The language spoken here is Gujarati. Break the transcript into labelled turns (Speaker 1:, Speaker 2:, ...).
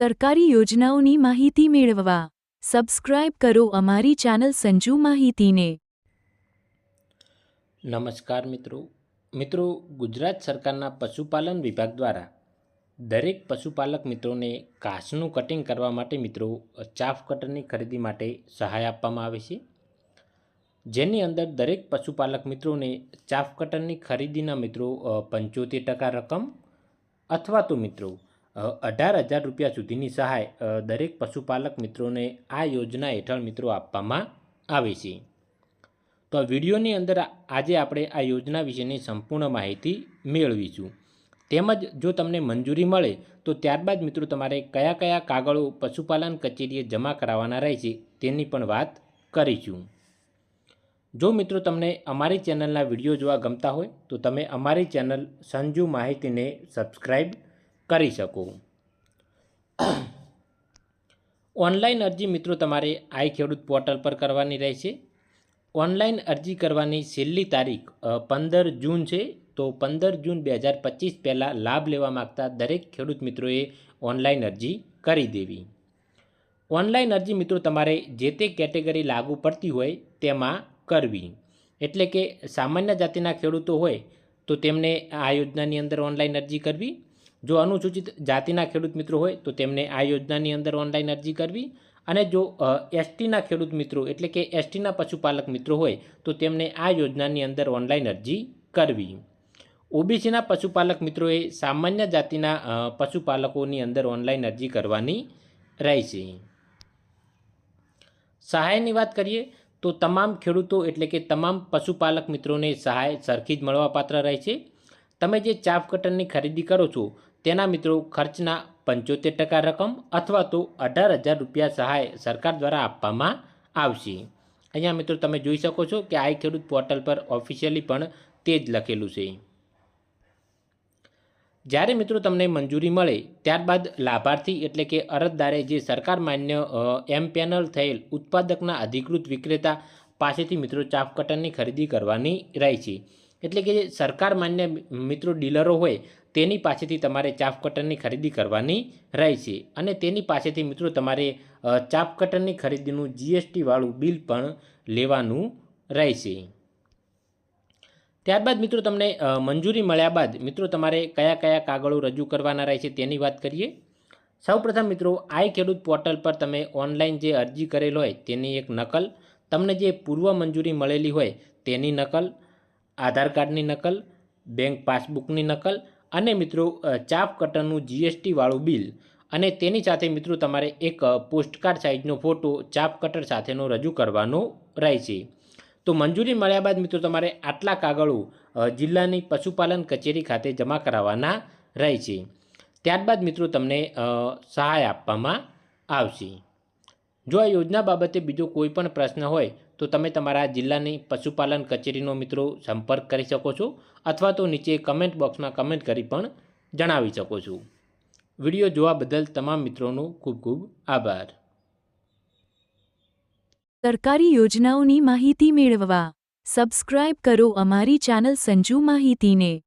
Speaker 1: સરકારી યોજનાઓની માહિતી મેળવવા. સબસ્ક્રાઇબ કરો અમારી ચેનલ સંજુ માહિતીને.
Speaker 2: નમસ્કાર મિત્રો. મિત્રો, ગુજરાત સરકારના પશુપાલન વિભાગ દ્વારા દરેક પશુપાલક મિત્રોને ઘાસનું કટિંગ કરવા માટે મિત્રો ચાફ કટરની ખરીદી માટે સહાય આપવામાં આવે છે. જેની અંદર દરેક પશુપાલક મિત્રોને ચાફ કટરની ખરીદીના મિત્રો પંચોતેર ટકા રકમ અથવા તો મિત્રો અઢાર હજાર રૂપિયા સુધીની સહાય દરેક પશુપાલક મિત્રોને આ યોજના હેઠળ મિત્રો આપવામાં આવે છે. તો આ વિડીયોની અંદર આજે આપણે આ યોજના વિશેની સંપૂર્ણ માહિતી મેળવીશું. તેમજ જો તમને મંજૂરી મળે, તો ત્યારબાદ મિત્રો તમારે કયા કયા કાગળો પશુપાલન કચેરીએ જમા કરાવવાના રહેશે તેની પણ વાત કરીશું. જો મિત્રો તમને અમારી ચેનલના વીડિયો જોવા ગમતા હોય, તો તમે અમારી ચેનલ સંજુ માહિતીને સબસ્ક્રાઈબ કરી શકો. ઓનલાઈન અરજી મિત્રો તમારે આઈ ખેડૂત પોર્ટલ પર કરવાની રહેશે. ઓનલાઈન અરજી કરવાની છેલ્લી તારીખ પંદર જૂન છે. તો પંદર જૂન બે હજાર પચીસ પહેલાં લાભ લેવા માગતા દરેક ખેડૂત મિત્રોએ ઓનલાઈન અરજી કરી દેવી. ઓનલાઈન અરજી મિત્રો તમારે જે તે કેટેગરી લાગુ પડતી હોય તેમાં કરવી. એટલે કે સામાન્ય જાતિના ખેડૂતો હોય તો તેમને આ યોજનાની અંદર ઓનલાઈન અરજી કરવી. જો અનુસૂચિત જાતિના ખેડૂત મિત્રો હોય, તો તેમને આ યોજનાની અંદર ઓનલાઈન અરજી કરવી અને જો એસટીના ખેડૂત મિત્રો એટલે કે એસટીના પશુપાલક મિત્રો હોય, તો તેમને આ યોજનાની અંદર ઓનલાઈન અરજી કરવી. ઓબીસીના પશુપાલક મિત્રોએ સામાન્ય જાતિના પશુપાલકોની અંદર ઓનલાઈન અરજી કરવાની રહેશે. સહાયની વાત કરીએ, તો તમામ ખેડૂતો એટલે કે તમામ પશુપાલક મિત્રોને સહાય સરખી જ મળવાપાત્ર રહે છે તમે જે ચાફ કટરની ખરીદી કરો છો, તેના મિત્રો ખર્ચના પંચોતેર ટકા રકમ અથવા તો અઢાર હજાર રૂપિયા સહાય સરકાર દ્વારા આપવામાં આવશે. અહીંયા મિત્રો તમે જોઈ શકો છો કે આ ખેડૂત પોર્ટલ પર ઓફિશિયલી પણ તે જ લખેલું છે. જ્યારે મિત્રો તમને મંજૂરી મળે, ત્યારબાદ લાભાર્થી એટલે કે અરજદારે જે સરકાર માન્ય એમ પેનલ થયેલ ઉત્પાદકના અધિકૃત વિક્રેતા પાસેથી મિત્રો ચાફ કટરની ખરીદી કરવાની રહે છે એટલે કે સરકાર માન્ય મિત્રો ડીલરો હોય, તેની પાસેથી તમારે ચાફ કટરની ખરીદી કરવાની રહેશે અને તેની પાસેથી મિત્રો તમારે ચાફ કટરની ખરીદીનું જીએસટીવાળું બિલ પણ લેવાનું રહેશે ત્યારબાદ મિત્રો તમને મંજૂરી મળ્યા બાદ મિત્રો તમારે કયા કયા કાગળો રજૂ કરવાના રહેશે તેની વાત કરીએ. સૌપ્રથમ મિત્રો, આઈ ખેડૂત પોર્ટલ પર તમે ઓનલાઈન જે અરજી કરેલ હોય તેની એક નકલ, તમને જે પૂર્વ મંજૂરી મળેલી હોય તેની નકલ આધાર કાર્ડની નકલ, બેંક પાસબુકની નકલ અને મિત્રો ચાપ કટરનું જીએસટી વાળું બિલ. અને તેની સાથે મિત્રો તમારે એક પોસ્ટકાર્ડ સાઇઝનો ફોટો ચાપ કટર સાથેનો રજૂ કરવાનો રહેશે તો મંજૂરી મળ્યા બાદ મિત્રો તમારે આટલા કાગળો જિલ્લાની પશુપાલન કચેરી ખાતે જમા કરાવવાના રહેશે ત્યારબાદ મિત્રો તમને સહાય આપવામાં આવશે. જો આ યોજના બાબતે બીજો કોઈ પણ પ્રશ્ન હોય, તો તમે તમારા જિલ્લાની પશુપાલન કચેરીનો મિત્રો સંપર્ક કરી શકો છો અથવા તો નીચે કમેન્ટ બોક્સમાં કમેન્ટ કરી પણ જણાવી શકો છો. વીડિયો જોવા બદલ તમામ મિત્રોનો ખૂબ ખૂબ આભાર.
Speaker 1: સરકારી યોજનાઓની માહિતી મેળવવા સબસ્ક્રાઇબ કરો અમારી ચેનલ સંજુ માહિતીને.